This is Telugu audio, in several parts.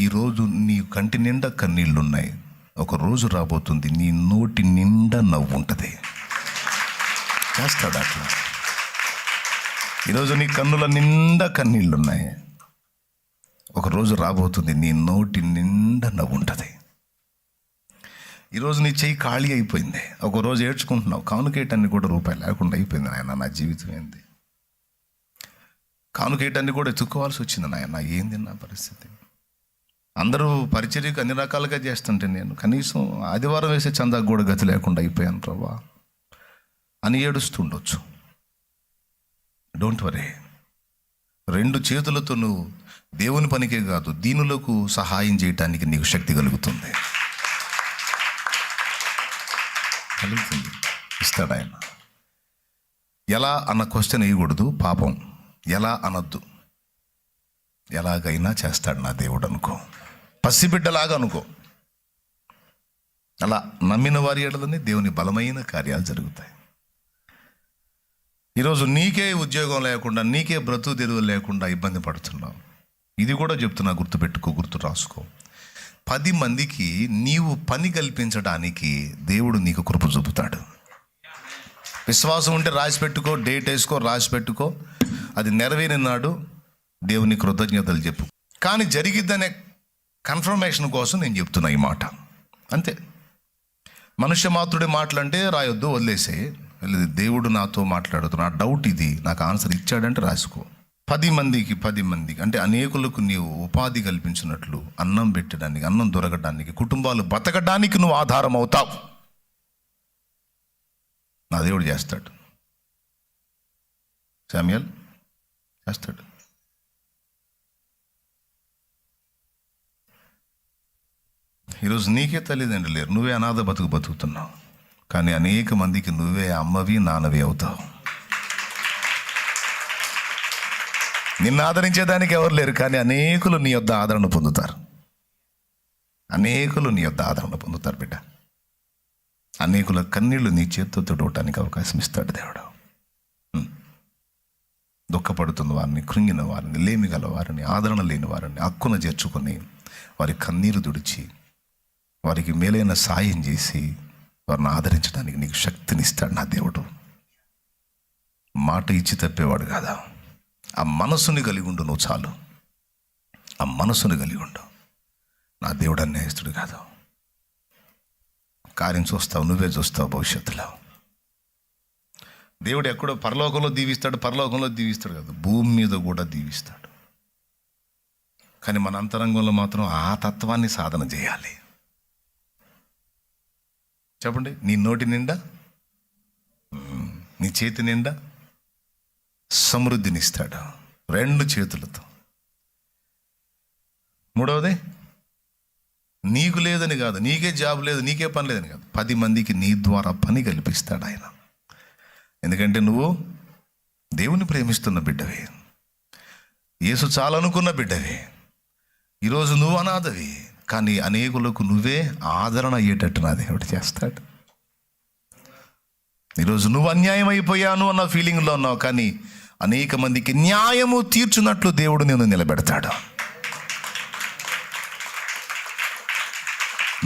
ఈరోజు నీ కంటి నిండా కన్నీళ్ళు ఉన్నాయి ఒక రోజు రాబోతుంది నీ నోటి నిండా నవ్వు ఉంటుంది. చేస్తాడు అట్లా? ఈరోజు నీ కన్నుల నిండా కన్నీళ్ళు ఉన్నాయి ఒక రోజు రాబోతుంది నీ నోటి నిండా నవ్వు ఉంటుంది. ఈరోజు నీ చెయ్యి ఖాళీ అయిపోయింది. ఒకరోజు ఏడ్చుకుంటున్నావు కానుకేయటాన్ని కూడా రూపాయి లేకుండా అయిపోయింది నాయన నా జీవితం ఏంది? కానుకేయటాన్ని కూడా ఎత్తుక్కోవాల్సి వచ్చింది నాయన ఏంది నా పరిస్థితి? అందరూ పరిచర్యకు అన్ని రకాలుగా చేస్తుంటే నేను కనీసం ఆదివారం వేసే చందాకు కూడా గతి లేకుండా అయిపోయాను ప్రభా. అని ఏడుస్తుండొచ్చు డోంట్ వరీ రెండు చేతులతో నువ్వు దేవుని పనికే కాదు దీనులకు సహాయం చేయటానికి నీకు శక్తి కలుగుతుంది. కలుగుతుంది. ఇస్తాడు ఆయన. ఎలా అన్న క్వశ్చన్ వేయకూడదు పాపం. ఎలా అనొద్దు. ఎలాగైనా చేస్తాడు నా దేవుడు అనుకో. పసిబిడ్డలాగా అనుకో. అలా నమ్మిన వారి ఏడలని దేవుని బలమైన కార్యాలు జరుగుతాయి. ఈరోజు నీకే ఉద్యోగం లేకుండా నీకే బ్రతుకు తెరువు లేకుండా ఇబ్బంది పడుతున్నావు. ఇది కూడా చెప్తున్నా గుర్తుపెట్టుకో గుర్తు రాసుకో. పది మందికి నీవు పని కల్పించడానికి దేవుడు నీకు కృప చూపుతాడు. విశ్వాసం ఉంటే రాసి పెట్టుకో డేట్ వేసుకో రాసి పెట్టుకో. అది నెరవేరినాడు దేవుని కృతజ్ఞతలు చెప్పు. కానీ జరిగిద్దనే కన్ఫర్మేషన్ కోసం నేను చెప్తున్నా ఈ మాట. అంతే. మనుష్య మాత్రుడి మాటలంటే రాయొద్దు వదిలేసే లేదు దేవుడు నాతో మాట్లాడుతున్నా. డౌట్ ఇది. నాకు ఆన్సర్ ఇచ్చాడంటే రాసుకో. పది మందికి పది మందికి. అంటే అనేకులకు నీవు ఉపాధి కల్పించినట్లు అన్నం పెట్టడానికి అన్నం దొరకడానికి కుటుంబాలు బతకడానికి నువ్వు ఆధారం అవుతావు. నా దేవుడు చేస్తాడు. శామ్యాల్ చేస్తాడు. ఈరోజు నీకే తల్లిదండ్రులు లేరు. నువ్వే అనాథ బతుకు బతుకుతున్నావు. కానీ అనేక మందికి నువ్వే అమ్మవి నాన్నవి అవుతావు. నిన్ను ఆదరించేదానికి ఎవరు లేరు కానీ అనేకులు నీ యొద్ ఆదరణ పొందుతారు. అనేకులు నీ యొద్ ఆదరణ పొందుతారు బిడ్డ. అనేకుల కన్నీళ్ళు నీ చేత్తో తుడవటానికి అవకాశం ఇస్తాడు దేవుడు. దుఃఖపడుతున్న వారిని కృంగిన వారిని లేమి గల వారిని ఆదరణ లేని వారిని హక్కున చేర్చుకొని వారి కన్నీరు తుడిచి వారికి మేలైన సాయం చేసి వారిని ఆదరించడానికి నీకు శక్తిని ఇస్తాడు నా దేవుడు. మాట ఇచ్చి తప్పేవాడు కాదా? ఆ మనసుని కలిగి ఉండు నువ్వు చాలు. ఆ మనసుని కలిగి ఉండు. నా దేవుడు అన్యాయస్తుడు కాదు. కార్యం చూస్తావు నువ్వే చూస్తావు భవిష్యత్తులో. దేవుడు ఎక్కడో పరలోకంలో దీవిస్తాడు పరలోకంలో దీవిస్తాడు కాదు భూమి మీద కూడా దీవిస్తాడు. కానీ మన అంతరంగంలో మాత్రం ఆ తత్వాన్ని సాధన చేయాలి. చెప్పండి నీ నోటి నిండా? నీ చేతి నిండా? సమృద్ధినిస్తాడు రెండు చేతులతో. మూడవది నీకు లేదని కాదు నీకే జాబ్ లేదు నీకే పని లేదని కాదు పది మందికి నీ ద్వారా పని కల్పిస్తాడు ఆయన. ఎందుకంటే నువ్వు దేవుని ప్రేమిస్తున్న బిడ్డవే. యేసు చాలనుకున్న బిడ్డవే. ఈరోజు నువ్వు అనాథవి. కానీ అనేకులకు నువ్వే ఆదరణ అయ్యేటట్టు నా దేవుడు చేస్తాడు. ఈరోజు నువ్వు అన్యాయం అయిపోయాను అన్న ఫీలింగ్లో ఉన్నావు కానీ అనేక మందికి న్యాయము తీర్చున్నట్లు దేవుడు నేను నిలబెడతాడు.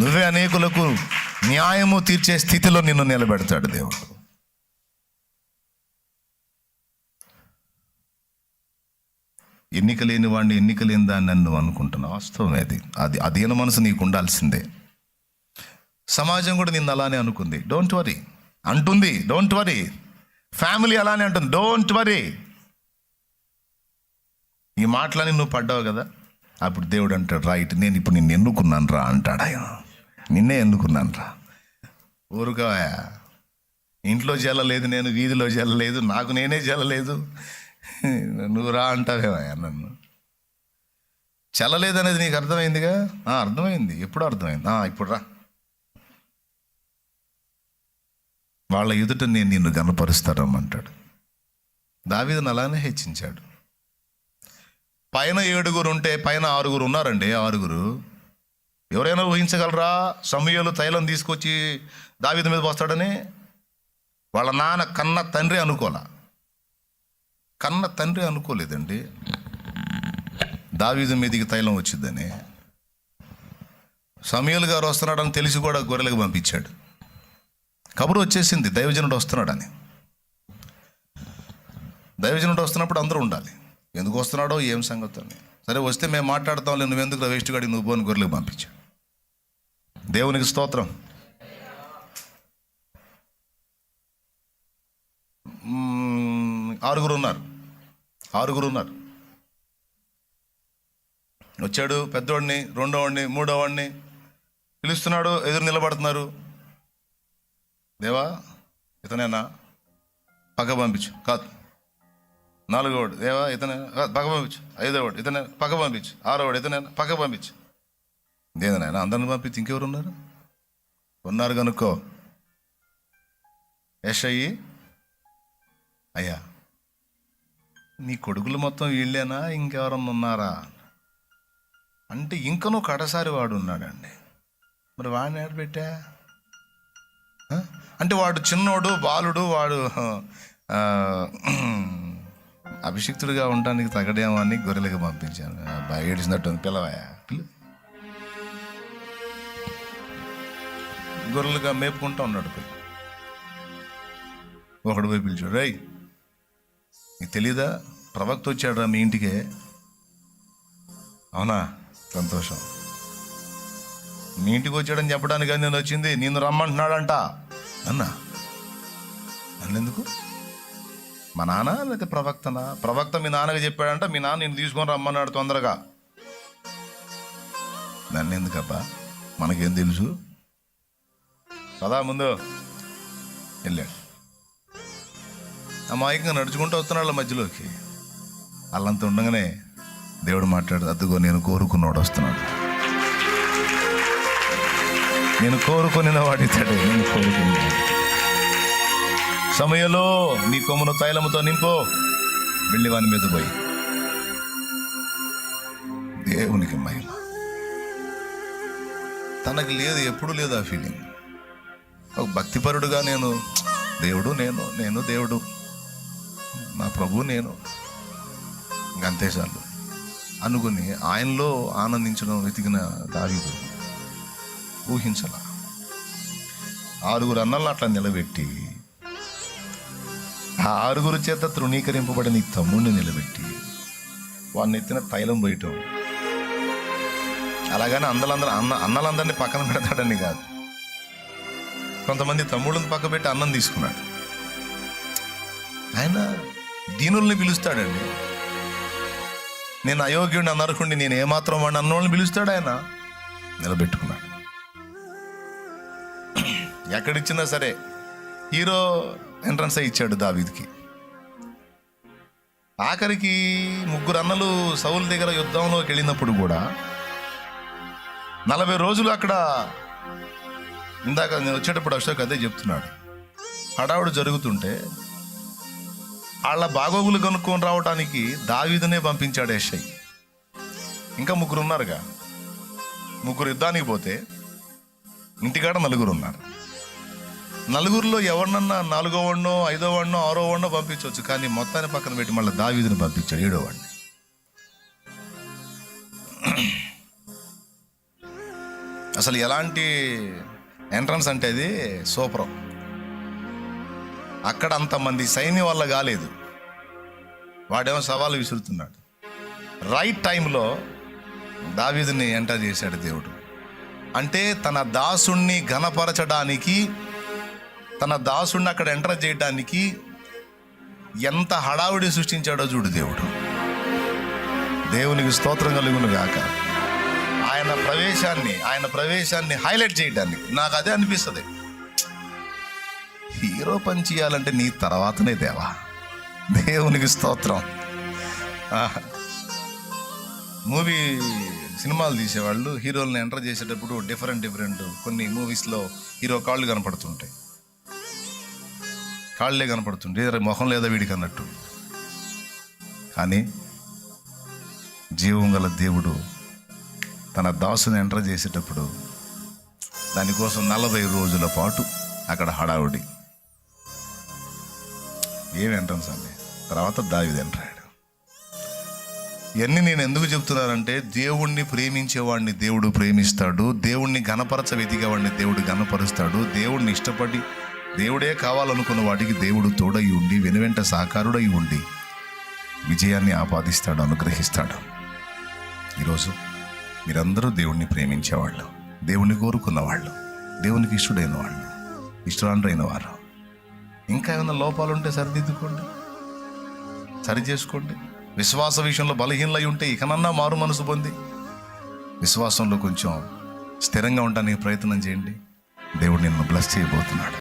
నువ్వే అనేకులకు న్యాయము తీర్చే స్థితిలో నిన్ను నిలబెడతాడు దేవుడు. ఎన్నిక లేని వాడిని ఎన్నిక లేని దాన్ని నన్ను అనుకుంటున్నావు. వాస్తవం అది అది అధీన మనసు నీకు ఉండాల్సిందే. సమాజం కూడా నిన్ను అలానే అనుకుంది. డోంట్ వరీ అంటుంది. డోంట్ వరీ ఫ్యామిలీ అలానే అంటుంది. డోంట్ వరీ ఈ మాటలని నువ్వు పడ్డావు కదా? అప్పుడు దేవుడు అంటాడు రైట్ నేను ఇప్పుడు నిన్ను ఎన్నుకున్నాను రా అంటాడు ఆయన. నిన్నే ఎన్నుకున్నాను రా. ఊరుగా ఇంట్లో జల్లలేదు నేను వీధిలో జల్లలేదు నాకు నేనే జల్లలేదు నువ్వు రా అంటావేమయ్యా నన్ను. చల్లలేదనేది నీకు అర్థమైందిగా? అర్థమైంది. ఎప్పుడు అర్థమైంది? ఆ, ఇప్పుడు రా. వాళ్ళ ఎదుట నేను నిన్ను గనపరుస్తారమ్మంటాడు దావీదను అలానే హెచ్చించాడు. పైన ఏడుగురు ఉంటే పైన ఆరుగురు ఉన్నారండి ఆరుగురు. ఎవరైనా ఊహించగలరా? సమయాలు తైలం తీసుకొచ్చి దావీదు మీద పోస్తాడని? వాళ్ళ నాన్న కన్న తండ్రి అనుకోలే కన్న తండ్రి అనుకోలేదండి. దావీదు మీదికి తైలం వచ్చిందని. సమయలు గారు వస్తున్నాడని తెలిసి కూడా గొర్రెలకు పంపించాడు. కబురు వచ్చేసింది దైవజనుడు వస్తున్నాడని. దైవజనుడు వస్తున్నప్పుడు అందరూ ఉండాలి. ఎందుకు వస్తున్నాడో ఏం సంగతి అని. సరే వస్తే మేము మాట్లాడతాం నువ్వు ఎందుకు వేస్ట్ గాడి నువ్వు పోని గొర్రెలకు పంపించా దేవునికి స్తోత్రం. ఆరుగురు ఉన్నారు. ఆరుగురు ఉన్నారు వచ్చాడు పెద్దవాడిని రెండోవాడిని మూడోవాడిని. పిలుస్తున్నాడు ఎదురు నిలబడుతున్నారు. దేవా ఇతనేనా? పక్క పంపించు. కాదు. నాలుగోడు దేవా ఇతనే? పగ పక్క పంపించు. ఐదోవాడు. ఇతనే? పక్క పంపించు. ఆరోవాడు. ఇతనే పక్క పంపించు. దేదనైనా అందరిని పంపించి ఇంకెవరు ఉన్నారు ఉన్నారు కనుక్కో యష్ అయ్యి అయ్యా. నీ కొడుకులు మొత్తం వీళ్ళేనా? ఇంకెవరన్నా ఉన్నారా? అంటే ఇంకనూ కడసారి వాడు ఉన్నాడండి మరి వాడిని ఏడబెట్టా అంటే వాడు చిన్నోడు బాలుడు వాడు అభిషిక్తుడిగా ఉండడానికి తగడేమో అని గొర్రెలకి పంపించాను. బాగా ఏడిచినట్టు ఉంది పిల్లవాయా? పిల్ల. గొర్రెలుగా మేపుకుంటా ఉన్నాడు పిల్ల. ఒకడు పోయి పిలిచాడు రై తెలీదా? ప్రవక్త వచ్చాడు మీ ఇంటికే. అవునా? సంతోషం. మీ ఇంటికి వచ్చాడని చెప్పడానికి నేను వచ్చింది. నేను రమ్మంటున్నాడంట. అన్నా. అన్నెందుకు మా నాన్న లేకపోతే ప్రవక్తనా? ప్రవక్త మీ నాన్నగా చెప్పాడంట మీ నాన్న నేను తీసుకొని రమ్మన్నాడు తొందరగా. నన్ను ఎందుకబ్బా మనకేం తెలుసు? కదా ముందు. వెళ్ళాడు. అమాయకంగా నడుచుకుంటూ వస్తున్నాడు మధ్యలోకి. అల్లంత ఉండగానే దేవుడు మాట్లాడు అద్దుగో నేను కోరుకున్నవాడు వస్తున్నాడు. నేను కోరుకుని వాడితాడు నేను కోరుకున్నాడు సమయంలో నీ కొమ్మును తైలముతో నింపో వెళ్ళి వాని మీద పోయి. దేవునికి మహిమ. తనకు లేదు ఎప్పుడు లేదు ఆ ఫీలింగ్ ఒక భక్తిపరుడుగా నేను దేవుడు నేను నేను దేవుడు. నా ప్రభు నేను. ఇంకంతే చాలు. అనుకుని ఆయనలో ఆనందించడం వెతికిన దావీదు ఊహించాల. ఆరుగురు అన్నలను అట్లా నిలబెట్టి ఆ ఆరుగురు చేత తృణీకరింపబడిన ఈ తమ్ముడిని నిలబెట్టి వాడిని ఎత్తిన తైలం పోయటం అలాగని అందలందరూ అన్న అన్నలందరినీ పక్కన పెడతాడని కాదు. కొంతమంది తమ్ముళ్ళని పక్క పెట్టి అన్నం తీసుకున్నాడు. ఆయన దీనుల్ని పిలుస్తాడండి. నేను అయోగ్యుడిని అనర్హుడిని నేను ఏమాత్రం వాడిని అన్నోళ్ళని పిలుస్తాడు ఆయన? నిలబెట్టుకున్నాడు. ఎక్కడిచ్చినా సరే హీరో ఎంట్రన్స్ ఇచ్చాడు దావీద్కి. ఆఖరికి ముగ్గురు అన్నలు సౌల్ దగ్గర యుద్ధంలోకి వెళ్ళినప్పుడు కూడా నలభై రోజులు అక్కడ ఇందాక నేను వచ్చేటప్పుడు అశోక్ అదే చెప్తున్నాడు. హడావుడు జరుగుతుంటే వాళ్ళ బాగోగులు కనుక్కొని రావడానికి దావీదునే పంపించాడు యశ్ఐ ఇంకా ముగ్గురు ఉన్నారుగా ముగ్గురు యుద్ధానికి పోతే ఇంటికాడ నలుగురు ఉన్నారు నలుగురిలో ఎవరినన్నా నాలుగో వాడినో ఐదో వాడినో ఆరో వాడినో పంపించవచ్చు కానీ మొత్తాన్ని పక్కన పెట్టి మళ్ళీ దావీదుని పంపించాడు ఏడో వాడిని అసలు ఎలాంటి ఎంట్రన్స్ అంటే అది సూపర్. అక్కడ అంతమంది సైన్యం వల్ల కాలేదు. వాడేమో సవాలు విసురుతున్నాడు. రైట్ టైంలో దావీదుని ఎంటర్ చేశాడు దేవుడు. అంటే తన దాసుణ్ణి ఘనపరచడానికి తన దాసుణ్ణి అక్కడ ఎంటర్ చేయడానికి ఎంత హడావుడి సృష్టించాడో చూడు దేవుడు. దేవునికి స్తోత్రం కలుగును గాక. ఆయన ప్రవేశాన్ని ఆయన ప్రవేశాన్ని హైలైట్ చేయడానికి నాకు అదే అనిపిస్తుంది. హీరో పని చేయాలంటే నీ తర్వాతనే దేవా. దేవునికి స్తోత్రం. మూవీ సినిమాలు తీసేవాళ్ళు హీరోల్ని ఎంటర్ చేసేటప్పుడు డిఫరెంట్ డిఫరెంట్ కొన్ని మూవీస్లో హీరో కాళ్ళు కనపడుతుంటాయి. కాళ్ళే కనపడుతుంటాయి ఏదో మొహం లేదా వీడికి అన్నట్టు. కానీ జీవం గల దేవుడు తన దాసుని ఎంటర్ చేసేటప్పుడు దానికోసం నలభై రోజుల పాటు అక్కడ హడావుడి. ఏం ఎంట్రన్స్ అండి తర్వాత దావిది ఎంటర్ ఇవన్నీ నేను ఎందుకు చెప్తున్నానంటే దేవుణ్ణి ప్రేమించేవాడిని దేవుడు ప్రేమిస్తాడు దేవుణ్ణి గణపరచ వెతికేవాడిని దేవుడు గణపరుస్తాడు దేవుణ్ణి ఇష్టపడి దేవుడే కావాలనుకున్న వాటికి దేవుడు తోడై ఉండి వెనువెంట సాకారుడై ఉండి విజయాన్ని ఆపాదిస్తాడు అనుగ్రహిస్తాడు. ఈరోజు మీరందరూ దేవుణ్ణి ప్రేమించేవాళ్ళు దేవుణ్ణి కోరుకున్న వాళ్ళు దేవునికి ఇష్టడైన వాళ్ళు ఇష్టరాండ్రైన వారు. ఇంకా ఏమైనా లోపాలు ఉంటే సరిదిద్దుకోండి. సరి చేసుకోండి. విశ్వాస విషయంలో బలహీనలై ఉంటే ఇకనన్నా మారు మనసు పొంది. విశ్వాసంలో కొంచెం స్థిరంగా ఉండడానికి ప్రయత్నం చేయండి. దేవుడు నిన్ను బ్లెస్ చేయబోతున్నాడు.